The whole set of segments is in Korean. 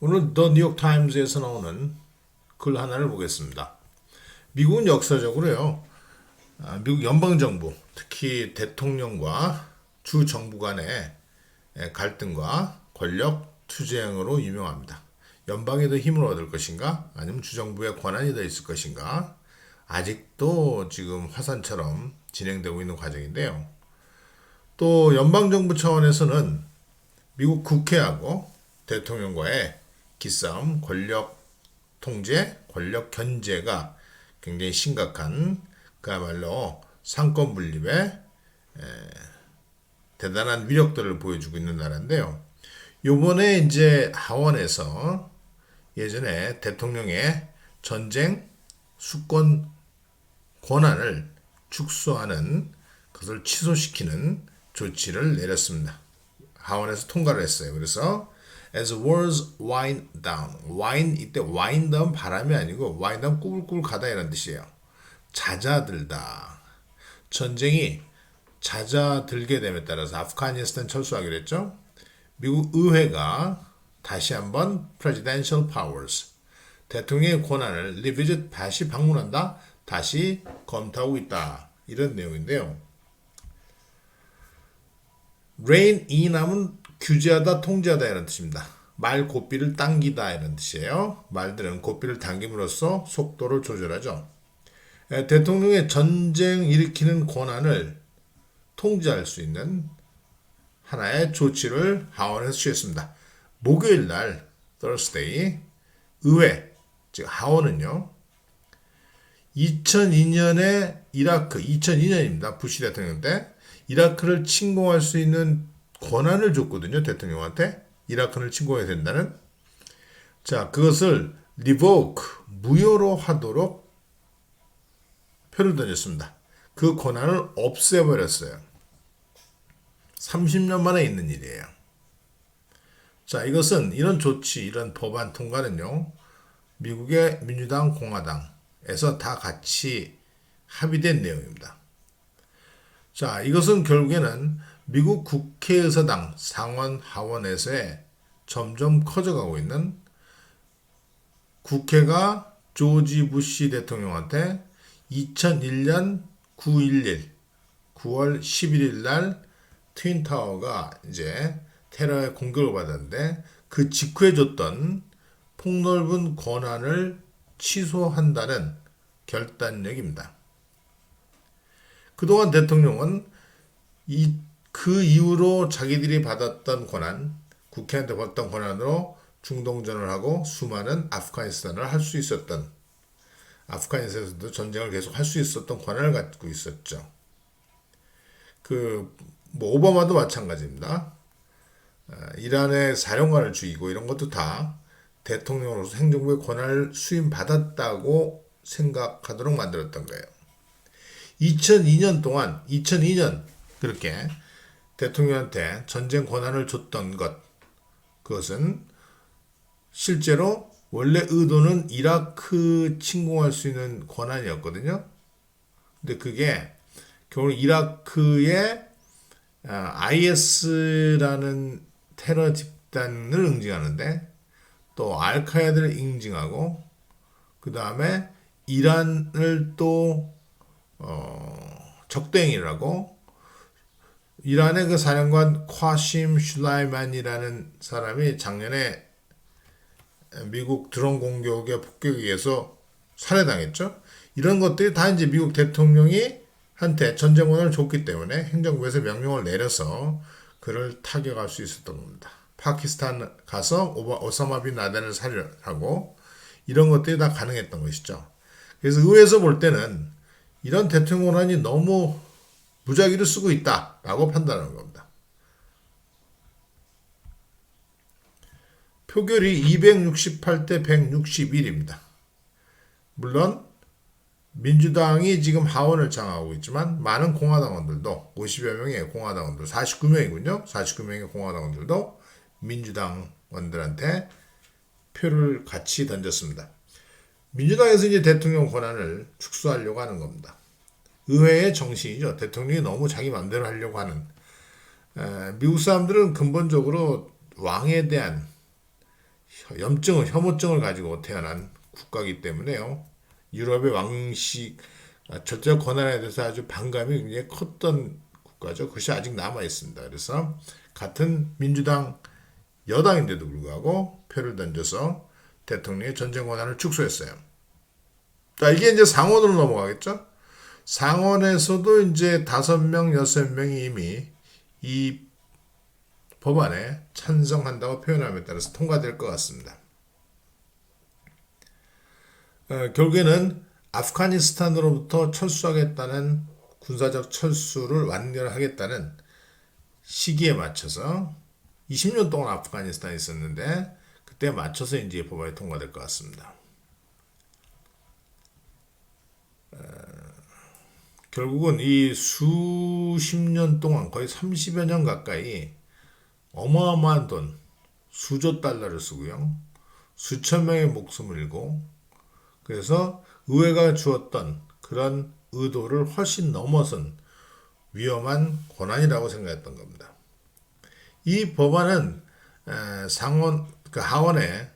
오늘 더 뉴욕 타임즈에서 나오는 글 하나를 보겠습니다. 미국은 역사적으로요. 아, 미국 연방 정부, 특히 대통령과 주 정부 간의 예, 갈등과 권력 투쟁으로 유명합니다. 연방이 더 힘을 얻을 것인가, 아니면 주정부의 권한이 더 있을 것인가, 아직도 지금 화산처럼 진행되고 있는 과정인데요. 또 연방 정부 차원에서는 미국 국회하고 대통령과의 기싸움, 권력 통제, 권력 견제가 굉장히 심각한 그야말로 상권 분립의 대단한 위력들을 보여주고 있는 나라인데요. 요번에 이제 하원에서 예전에 대통령의 전쟁 수권 권한을 축소하는 것을 취소시키는 조치를 내렸습니다. 하원에서 통과를 했어요. 그래서 as wars wind down, wind 이때 wind down 바람이 아니고 wind down 꾸불꾸불 가다 이런 뜻이에요. 잦아들다. 전쟁이 잦아들게 됨에 따라서 아프가니스탄 철수하기로 했죠. 미국 의회가 다시 한번 presidential powers 대통령의 권한을 revisit 다시 방문한다. 다시 검토하고 있다. 이런 내용인데요. rein in 하면 규제하다, 통제하다 이런 뜻입니다. 말 고삐를 당기다 이런 뜻이에요. 말들은 고삐를 당김으로써 속도를 조절하죠. 에, 대통령의 전쟁 일으키는 권한을 통제할 수 있는 하나의 조치를 하원에서 취했습니다. 목요일 날 Thursday 의회 즉 하원은요 2002년에 이라크 2002년입니다. 부시 대통령 때 이라크를 침공할 수 있는 권한을 줬거든요. 대통령한테 이라크를 침공해야 된다는 자 그것을 revoke 무효로 하도록 표를 던졌습니다. 그 권한을 없애버렸어요. 30년 만에 있는 일이에요. 자, 이것은 이런 조치, 이런 법안 통과는요, 미국의 민주당, 공화당에서 다 같이 합의된 내용입니다. 자, 이것은 결국에는 미국 국회의사당 상원 하원에서의 점점 커져가고 있는 국회가 조지 부시 대통령한테 2001년 9.11 9월 11일 날 트윈타워가 이제 테러의 공격을 받았는데 그 직후에 줬던 폭넓은 권한을 취소한다는 결단력입니다. 그동안 대통령은 이, 그 이후로 자기들이 받았던 권한, 국회한테 받았던 권한으로 중동전을 하고 수많은 아프가니스탄을 할 수 있었던 아프가니스탄에서도 전쟁을 계속 할 수 있었던 권한을 갖고 있었죠. 그, 뭐, 오바마도 마찬가지입니다. 이란의 사령관을 죽이고 이런 것도 다 대통령으로서 행정부의 권한을 수임받았다고 생각하도록 만들었던 거예요. 2002년 동안, 2002년 그렇게 대통령한테 전쟁 권한을 줬던 것, 그것은 실제로 원래 의도는 이라크 침공할 수 있는 권한이었거든요. 근데 그게 결국 이라크의 IS라는 테러 집단을 응징하는데 또 알카에드를 응징하고 그 다음에 이란을 또 어, 적대행위라고 이란의 그 사령관 콰심 슐라이만이라는 사람이 작년에 미국 드론 공격의 폭격에 의해서 살해당했죠. 이런 것들이 다 이제 미국 대통령이 한테 전쟁권을 줬기 때문에 행정부에서 명령을 내려서 그를 타격할 수 있었던 겁니다. 파키스탄 가서 오사마 빈 라덴을 살해하고 이런 것들이 다 가능했던 것이죠. 그래서 의회에서 볼 때는 이런 대통령 권한이 너무 무작위로 쓰고 있다라고 판단하는 겁니다. 표결이 268대 161입니다. 물론 민주당이 지금 하원을 장악하고 있지만 많은 공화당원들도 50여 명의 공화당원들 49명이군요. 49명의 공화당원들도 민주당원들한테 표를 같이 던졌습니다. 민주당에서 이제 대통령 권한을 축소하려고 하는 겁니다. 의회의 정신이죠. 대통령이 너무 자기 마음대로 하려고 하는. 미국 사람들은 근본적으로 왕에 대한 혀- 염증을 혐오증을 가지고 태어난 국가이기 때문에요. 유럽의 왕식 아, 절대적 권한에 대해서 아주 반감이 굉장히 컸던 국가죠. 그것이 아직 남아 있습니다. 그래서 같은 민주당 여당인데도 불구하고 표를 던져서 대통령의 전쟁 권한을 축소했어요. 자, 이게 이제 상원으로 넘어가겠죠? 상원에서도 이제 다섯 명, 여섯 명이 이미 이 법안에 찬성한다고 표현함에 따라서 통과될 것 같습니다. 어, 결국에는 아프가니스탄으로부터 철수하겠다는 군사적 철수를 완결하겠다는 시기에 맞춰서 20년 동안 아프가니스탄에 있었는데 그때 맞춰서 이제 법안이 통과될 것 같습니다. 결국은 이 수십 년 동안 거의 30여 년 가까이 어마어마한 돈 수조 달러를 쓰고요. 수천 명의 목숨을 잃고 그래서 의회가 주었던 그런 의도를 훨씬 넘어선 위험한 권한이라고 생각했던 겁니다. 이 법안은 에, 상원 그 하원의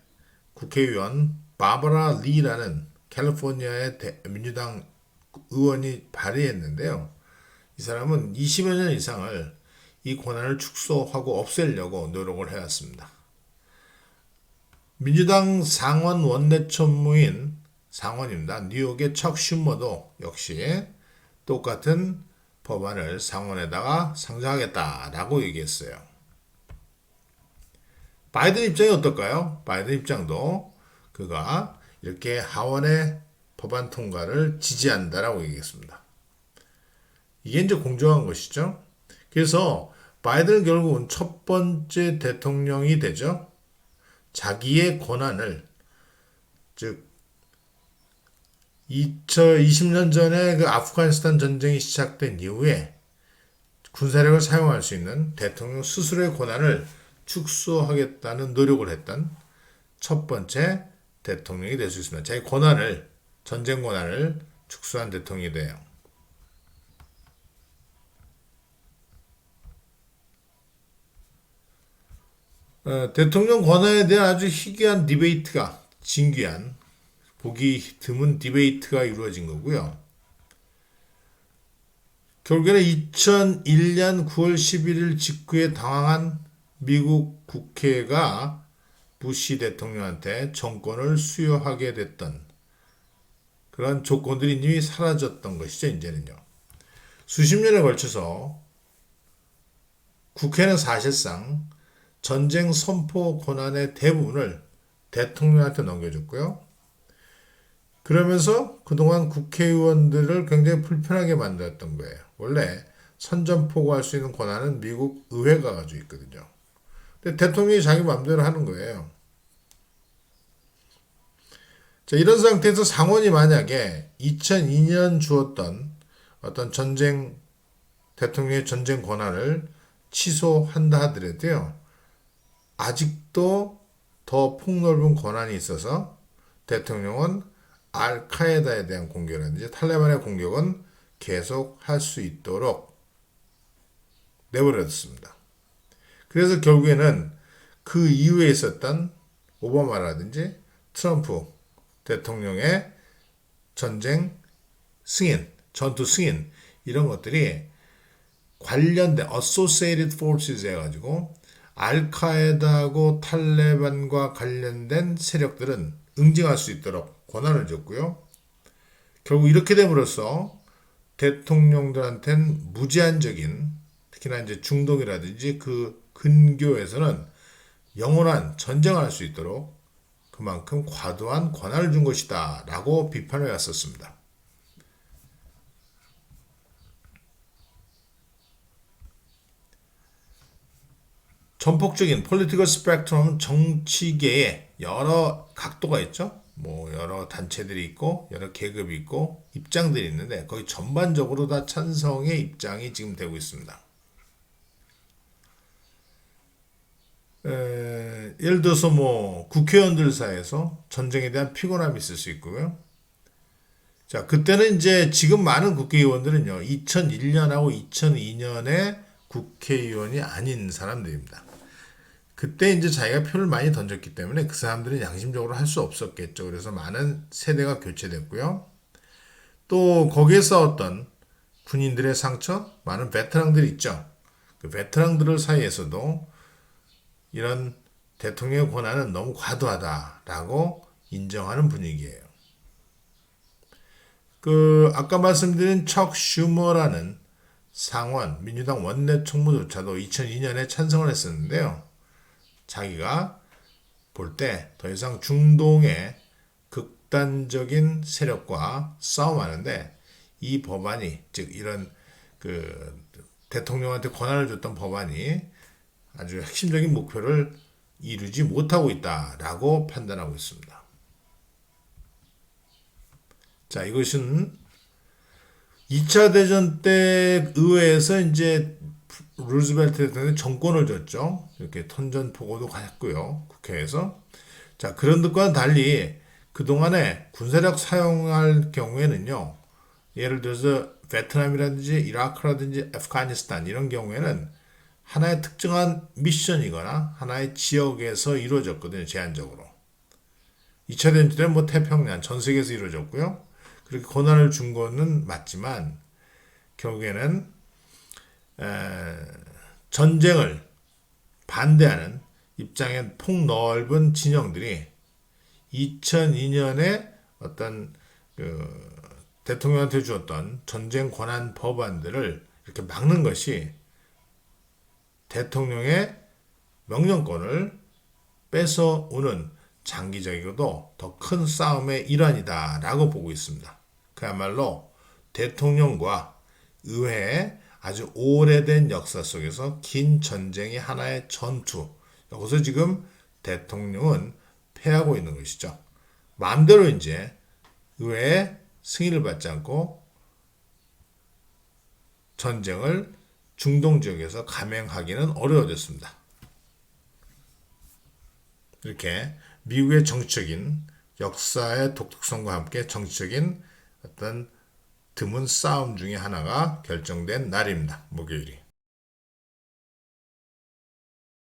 국회의원 바바라 리라는 캘리포니아의 대- 민주당 의원이 발의했는데요. 이 사람은 20여 년 이상을 이 권한을 축소하고 없애려고 노력을 해왔습니다. 민주당 상원 원내천무인 상원입니다. 뉴욕의 척 슈머도 역시 똑같은 법안을 상원에다가 상정하겠다라고 얘기했어요. 바이든 입장이 어떨까요? 바이든 입장도 그가 이렇게 하원의 법안 통과를 지지한다라고 얘기했습니다. 이게 이제 공정한 것이죠. 그래서 바이든은 결국은 첫 번째 대통령이 되죠. 자기의 권한을 즉 2020년 전에 그 아프가니스탄 전쟁이 시작된 이후에 군사력을 사용할 수 있는 대통령 스스로의 권한을 축소하겠다는 노력을 했던 첫 번째 대통령이 될 수 있습니다. 자기 권한을 전쟁 권한을 축소한 대통령이 돼요. 어, 대통령 권한에 대한 아주 희귀한 디베이트가 진귀한 보기 드문 디베이트가 이루어진 거고요. 결국에는 2001년 9월 11일 직후에 당황한 미국 국회가 부시 대통령한테 정권을 수여하게 됐던 그런 조건들이 이미 사라졌던 것이죠, 이제는요. 수십 년에 걸쳐서 국회는 사실상 전쟁 선포 권한의 대부분을 대통령한테 넘겨줬고요. 그러면서 그동안 국회의원들을 굉장히 불편하게 만들었던 거예요. 원래 선전포고할 수 있는 권한은 미국 의회가 가지고 있거든요. 근데 대통령이 자기 마음대로 하는 거예요. 자, 이런 상태에서 상원이 만약에 2002년 주었던 어떤 전쟁, 대통령의 전쟁 권한을 취소한다 하더라도요, 아직도 더 폭넓은 권한이 있어서 대통령은 알카에다에 대한 공격이라든지 탈레반의 공격은 계속 할 수 있도록 내버려뒀습니다. 그래서 결국에는 그 이후에 있었던 오바마라든지 트럼프 대통령의 전쟁 승인, 전투 승인 이런 것들이 관련된 Associated Forces 해가지고 알카에다하고 탈레반과 관련된 세력들은 응징할 수 있도록 권한을 줬고요. 결국 이렇게 됨으로써 대통령들한테는 무제한적인 특히나 이제 중동이라든지 그 근교에서는 영원한 전쟁을 할 수 있도록 그만큼 과도한 권한을 준 것이다 라고 비판을 했었습니다. 전폭적인 폴리티컬 스펙트럼은 정치계에 여러 각도가 있죠. 뭐 여러 단체들이 있고 여러 계급이 있고 입장들이 있는데 거의 전반적으로 다 찬성의 입장이 지금 되고 있습니다. 에, 예를 들어서 뭐 국회의원들 사이에서 전쟁에 대한 피곤함이 있을 수 있고요. 자, 그때는 이제 지금 많은 국회의원들은요, 2001년하고 2002년에 국회의원이 아닌 사람들입니다. 그때 이제 자기가 표를 많이 던졌기 때문에 그 사람들은 양심적으로 할 수 없었겠죠. 그래서 많은 세대가 교체됐고요. 또 거기에 싸웠던 군인들의 상처, 많은 베테랑들이 있죠. 그 베테랑들 사이에서도 이런 대통령의 권한은 너무 과도하다라고 인정하는 분위기예요. 그 아까 말씀드린 척 슈머라는 상원 민주당 원내 총무조차도 2002년에 찬성을 했었는데요. 자기가 볼 때 더 이상 중동의 극단적인 세력과 싸움하는데 이 법안이 즉 이런 그 대통령한테 권한을 줬던 법안이 아주 핵심적인 목표를 이루지 못하고 있다라고 판단하고 있습니다. 자, 이것은 2차 대전 때 의회에서 이제 루즈벨트 대통령이 정권을 줬죠. 이렇게 턴전포고도 갔고요. 국회에서. 자, 그런 것과는 달리 그동안에 군사력 사용할 경우에는요. 예를 들어서 베트남이라든지 이라크라든지 아프가니스탄 이런 경우에는 하나의 특정한 미션이거나 하나의 지역에서 이루어졌거든요. 제한적으로. 2차 대전 뭐 태평양 전 세계에서 이루어졌고요. 그렇게 권한을 준 거는 맞지만 결국에는 에, 전쟁을 반대하는 입장의 폭넓은 진영들이 2002년에 어떤 그 대통령한테 주었던 전쟁 권한 법안들을 이렇게 막는 것이 대통령의 명령권을 뺏어오는 장기적이고도 더 큰 싸움의 일환이다 라고 보고 있습니다. 그야말로 대통령과 의회의 아주 오래된 역사 속에서 긴 전쟁의 하나의 전투. 여기서 지금 대통령은 패하고 있는 것이죠. 마음대로 이제 의회의 승인을 받지 않고 전쟁을 중동 지역에서 감행하기는 어려워졌습니다. 이렇게 미국의 정치적인 역사의 독특성과 함께 정치적인 어떤 드문 싸움 중에 하나가 결정된 날입니다. 목요일이.